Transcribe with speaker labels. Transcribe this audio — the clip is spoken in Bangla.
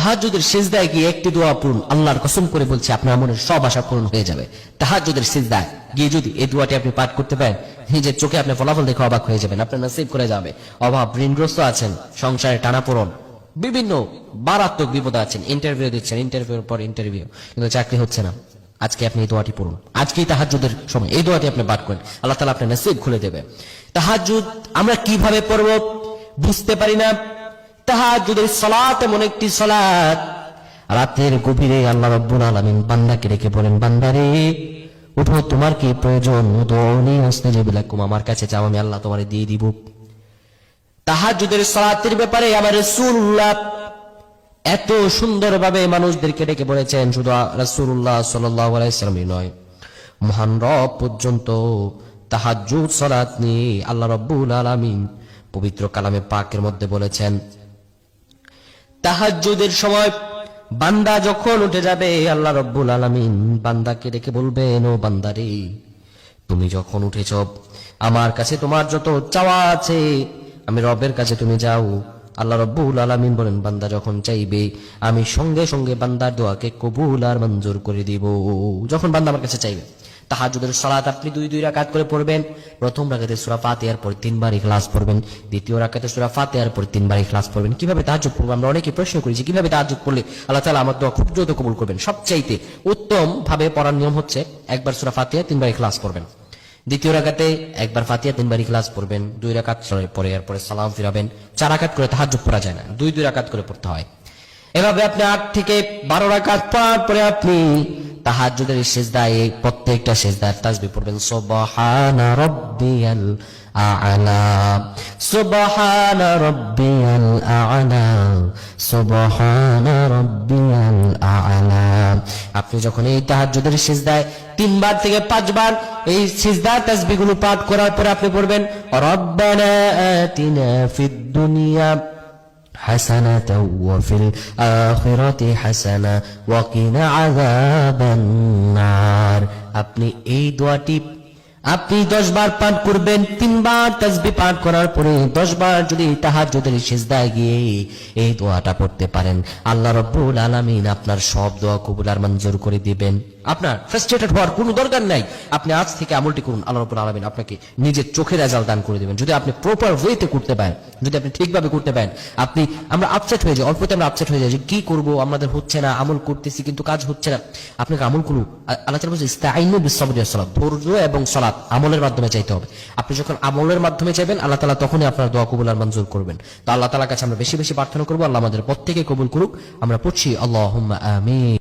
Speaker 1: তাহাজুদের সেজদায় গিয়ে একটি দোয়া পূরণ আল্লাহর কসম করে বলছে, আপনার মনের সব আশা পূরণ হয়ে যাবে। তাহাজুদের সেজদায় গিয়ে যদি এই দোয়াটি আপনি পাঠ করতে পারেন, নিজের চোখে আপনি ফলাফল দেখে অবাক হয়ে যাবেন, আপনার নসিব করে যাবে। অভাব, ঋণগ্রস্ত আছেন, সংসারে টানাপোড়ন, বিভিন্ন মারাত্মক বিপদ আছেন ইন্টারভিউ দিচ্ছেন ইন্টারভিউর পর ইন্টারভিউ কিন্তু চাকরি হচ্ছে না। আজকে আপনি এই দোয়াটি পড়ুন। আজকেই তাহাজুদের সময় এই দোয়াটি আপনি পাঠ করেন। আল্লাহ তালা আপনার নাসিব খুলে দেবে। তাহাজুদ আমরা কীভাবে পড়ব বুঝতে পারি না। তাহাজুদের সলাত এমন একটি সলাত। রাতের গভীরে আল্লাহ রব্বুল আলামিন বান্দাকে রেখে বলেন, বান্দারে, উঠো, তোমার কি প্রয়োজন? উদৌনি আস্তাজিবুলাকুম আমার কাছে চাও আমি আল্লাহ তোমারে দিয়ে দিব। তাহাজুদের সালাতের ব্যাপারে আমার রাসূলুল্লাহ এত সুন্দরভাবে মানুষদেরকে ডেকে বলেছেন, শুধু আলাইহি সাল্লামই নয়। মহান রব পর্যন্ত তাহাজ্জুদ সালাত নিয়ে আল্লাহ রব্বুল আলামিন পবিত্র কালামে পাকের মধ্যে বলেছেন তাহাজ্জুদের সময় বান্দা যখন উঠে যাবে, আল্লাহ রব্বুল আলামিন বান্দাকে ডেকে বলবেন, ও বান্দারে, তুমি যখন উঠেছ, আমার কাছে তোমার যত চাওয়া আছে, আমি রবের কাছে তুমি যাও। আল্লাহ রব্বুল আলামিন বলেন, বান্দা যখন চাইবে, আমি সঙ্গে সঙ্গে বান্দার দোয়াকে কবুল আর মঞ্জুর করে দিব। যখন বান্দা আমার কাছে চাইবে। তাহাজুদের সালাত আপনি দুই দুই রাকাত করে পড়বেন। প্রথম রাকাতে সূরা ফাতিহার পর তিনবার ইখলাস পড়বেন। দ্বিতীয় রাকাতে সূরা ফাতিহার পর তিনবার ইখলাস পড়বেন। কীভাবে তাহাজ্জুদ পড়ব আমরা অনেকে প্রশ্ন করেছি কীভাবে তাহাজ্জুদ পড়লে আল্লাহ তাআলা আমার দোয়া খুব দ্রুত কবুল করবেন? সবচাইতে উত্তম ভাবে পড়ার নিয়ম হচ্ছে একবার সূরা ফাতিহা, তিনবার ইখলাস পড়বেন। দ্বিতীয় রাকাতে একবার ফাতিহা, তিনবার ইখলাস পড়বেন। দুই রাকাত পরে এরপরে সালাম ফিরাবেন। চার রাকাত করে তাহাজ্জুদ পড়া যায় না। দুই দুই রাকাত করে পড়তে হয়। এভাবে আপনি আট থেকে বারো রাকাত পড়ার পরে আপনি তাহাজ্জুদের সেজদায় এই প্রত্যেকটা সেজদার তাসবি পড়বেন। সুবহানা রাব্বিয়াল আ'লা, সুবহানা রাব্বিয়াল আ'লা, সুবহানা রাব্বিয়াল আ'লা। আপনি যখন এই তাহাজ্জুদের সেজদায় তিনবার থেকে পাঁচবার এই সিজদার তাসবিহগুলো পাঠ করার পরে আপনি পড়বেন, রব্বানা আতিনা ফিদ দুনিয়া حسنة وفي الآخرة حسنة وقنا عذاب النار আপনি এই দোয়াটি আপনি দশ বার পাঠ করবেন তিনবার তাসবি পাঠ করার পরে দশ বার যদি তাহাজ্জুদের সিজদায় গিয়ে এই দোয়াটা পড়তে পারেন আল্লাহ রব্বুল আলামিন আপনার সব দোয়া কবুল আর মঞ্জুর করে দিবেন আপনার ফ্রাস্ট্রেটেড হওয়ার কোনো দরকার নাই। আপনি আজ থেকে আমলটি করুন, আল্লাহ রব্বুল আলামিন আপনাকে নিজের চোখের রেজাল্ট দান করে দিবেন। যদি আপনি প্রপার ওয়েতে করতে পারেন, যদি আপনি ঠিকভাবে করতে পারেন, আপনি, আমরা আপসেট হয়ে যাই, অল্পতে আমরা আপসেট হয়ে যাই যে কি করব, আমাদের হচ্ছে না, আমল করতেছি কিন্তু কাজ হচ্ছে না। আপনাকে আমল করুন আল্লাহ তাআলা বলছে ইস্তাইনু ওয়াস ধৈর্য এবং সালাত আমলের মাধ্যমে চাইতে হবে। আপনি যখন আমলের মাধ্যমে চাইবেন, আল্লাহ তাআলা তখনই আপনার দোয়া কবুল আর মঞ্জুর করবেন। তো আল্লাহ তাআলার কাছে আমরা বেশি বেশি প্রার্থনা করব। আল্লাহ আমাদের প্রত্যেকে কবুল করুক। আমরা পড়ছি, আল্লাহুম্মা আমিন।